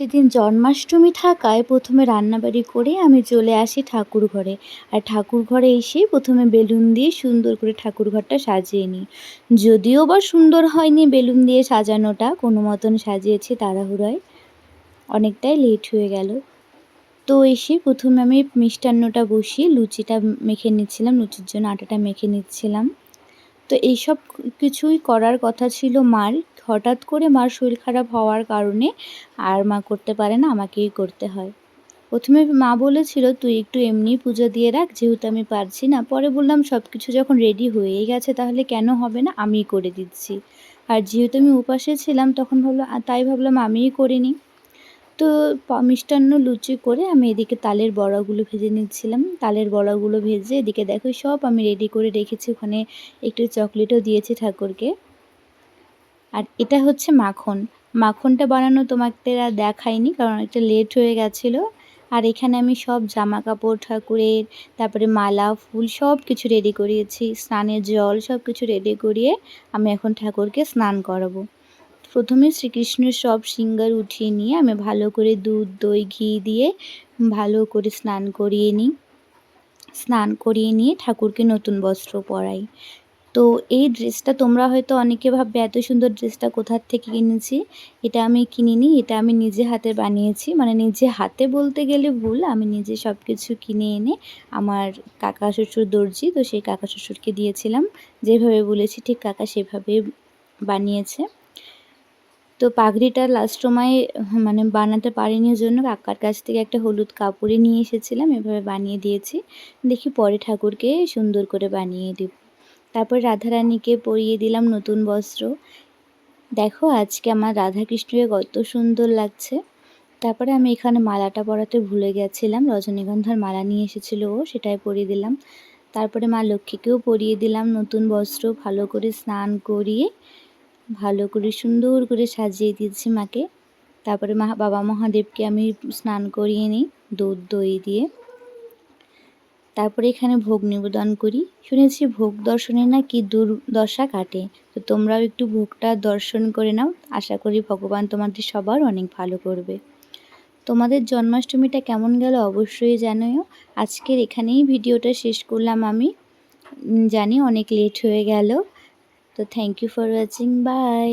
সেদিন জন্মাষ্টমী থাকায় প্রথমে রান্নাবাড়ি করে আমি চলে আসি ঠাকুর ঘরে আর ঠাকুর ঘরে এসে প্রথমে বেলুন দিয়ে সুন্দর করে ঠাকুর ঘরটা সাজিয়ে নিই। যদিও বা সুন্দর হয়নি বেলুন দিয়ে সাজানোটা, কোনো মতন সাজিয়েছি তাড়াহুড়োয়। অনেকটাই লেট হয়ে গেল। তো এসে প্রথমে আমি মিষ্টান্নটা বসিয়ে লুচিটা মেখে নিচ্ছিলাম, লুচির জন্য আটাটা মেখে নিচ্ছিলাম। তো এইসব কিছুই করার কথা ছিল মার। হঠাৎ করে মার শরীর খারাপ হওয়ার কারণে আর মা করতে পারে না, আমাকেই করতে হয়। প্রথমে মা বলেছিল, তুই একটু এমনি পুজো দিয়ে রাখ, যেহেতু আমি পারছি না। পরে বললাম সব কিছু যখন রেডি হয়েই গেছে, তাহলে কেন হবে না? আমিই করে দিচ্ছি। আর যেহেতু আমি উপাসে ছিলাম, তখন ভাবলাম তাই ভাবলাম আমিই করে নিই। তো মিষ্টান্ন লুচি করে আমি এদিকে তালের বড়াগুলো ভেজে নিচ্ছিলাম। তালের বড়াগুলো ভেজে এদিকে দেখো, সব আমি রেডি করে রেখেছি। ওখানে একটু চকলেটও দিয়েছি ঠাকুরকে। আর এটা হচ্ছে মাখন। মাখনটা বানানো তোমাকে আর দেখাইনি, কারণ একটা লেট হয়ে গেছিল। আর এখানে আমি সব জামা কাপড় ঠাকুরের, তারপরে মালা, ফুল সব কিছু রেডি করিয়েছি। স্নানের জল সব কিছু রেডি করিয়ে আমি এখন ঠাকুরকে স্নান করাবো। প্রথমে শ্রীকৃষ্ণের সব সিঙ্গার উঠিয়ে নিয়ে আমি ভালো করে দুধ, দই, ঘি দিয়ে ভালো করে স্নান করিয়ে নিই। স্নান করিয়ে নিয়ে ঠাকুরকে নতুন বস্ত্র পরাই। তো এই ড্রেসটা তোমরা হয়তো অনেকে ভাববে, এত সুন্দর ড্রেসটা কোথার থেকে কিনেছি? এটা আমি কিনিনি, এটা আমি নিজে হাতে বানিয়েছি। মানে নিজে হাতে বলতে গেলে ভুল, আমি নিজে সব কিছু কিনে এনে আমার কাকা শ্বশুর দর্জি, তো সেই কাকা শ্বশুরকে দিয়েছিলাম। যেভাবে বলেছি ঠিক কাকা সেভাবে বানিয়েছে। তো পাগড়িটা লাস্ট সময় মানে বানাতে পারিনি জন্য কাকার কাছ থেকে একটা হলুদ কাপড়ে নিয়ে এসেছিলাম, এভাবে বানিয়ে দিয়েছি। দেখি পরে ঠাকুরকে সুন্দর করে বানিয়ে দিব। তারপর রাধারানীকে পরিয়ে দিলাম নতুন বস্ত্র। দেখো আজকে আমার রাধাকৃষ্ণকে কত সুন্দর লাগছে। তারপরে আমি এখানে মালাটা পরাতে ভুলে গেছিলাম, রজনীগন্ধার মালা নিয়ে এসেছিল ও, সেটাই পরিয়ে দিলাম। তারপরে মা লক্ষ্মীকেও পরিয়ে দিলাম নতুন বস্ত্র, ভালো করে স্নান করিয়ে, ভালো করে সুন্দর করে সাজিয়ে দিয়েছি মাকে। তারপরে মা, বাবা মহাদেবকে আমি স্নান করিয়ে নিই, দুধ দই দিয়ে। তারপরে এখানে ভোগ নিবেদন করি। শুনেছি ভোগ দর্শনে না নাকি দুর্দশা কাটে। তো তোমরাও একটু ভোগটা দর্শন করে নাও। আশা করি ভগবান তোমাদের সবার অনেক ভালো করবে। তোমাদের জন্মাষ্টমীটা কেমন গেল অবশ্যই জানাও। আজকের এখানেই ভিডিওটা শেষ করলাম আমি। জানি অনেক লেট হয়ে গেল। তো thank you for watching bye